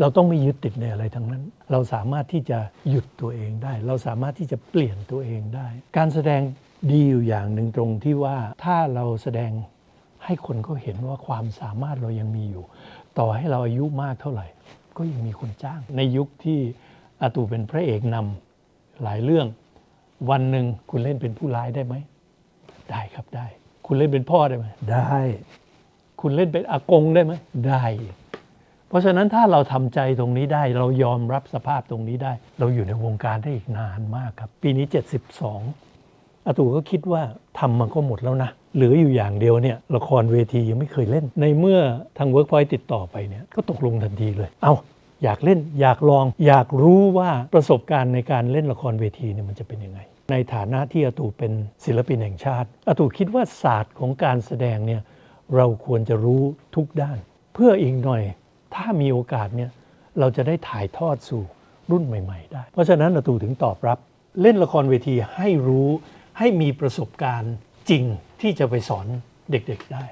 เราต้องไม่ยึดติดในอะไรทั้งนั้น เราสามารถที่จะหยุดตัวเองได้ เราสามารถที่จะเปลี่ยนตัวเองได้ การแสดงดีอยู่อย่างหนึ่งตรงที่ว่าถ้าเราแสดงให้คนเขาเห็นว่าความสามารถเรายังมีอยู่ ต่อให้เราอายุมากเท่าไหร่ ก็ยังมีคนจ้าง ในยุคที่อาตูเป็นพระเอกนำหลายเรื่อง วันหนึ่งคุณเล่นเป็นผู้ร้ายได้ไหม ได้ครับได้ คุณเล่นเป็นพ่อได้ไหมได้ คุณเล่นเป็นอากงได้ไหมได้เพ ราะฉะนั้นถ้าเราทำใจตรงนี้ได้ เรายอมรับสภาพตรงนี้ได้ เราอยู่ในวงการได้อีกนานมากครับ ปีนี้ 72อาตู่ก็คิดว่าทำมันก็หมดแล้วนะเหลืออยู่อย่างเดียวเนี่ยละครเวทียังไม่เคยเล่น ในเมื่อทาง Workpoint ติดต่อไปเนี่ยก็ตกลงทันทีเลย เอาอยากเล่นอยากลอง อยากรู้ว่าประสบการณ์ในการเล่นละครเวทีเนี่ยมันจะเป็นยังไง ในฐานะที่อาตู่เป็นศิลปินแห่งชาติอาตู่คิดว่าศาสตร์ของการแสดงเนี่ยเราควรจะรู้ทุกด้าน เพื่ออีกหน่อย ถ้ามีโอกาสเนี่ยเราจะได้ถ่ายทอดสู่รุ่นใหม่ ๆ ได้ เพราะฉะนั้นอาตูถึงตอบรับ เล่นละครเวทีให้รู้ให้มีประสบการณ์จริงที่จะไปสอนเด็กๆได้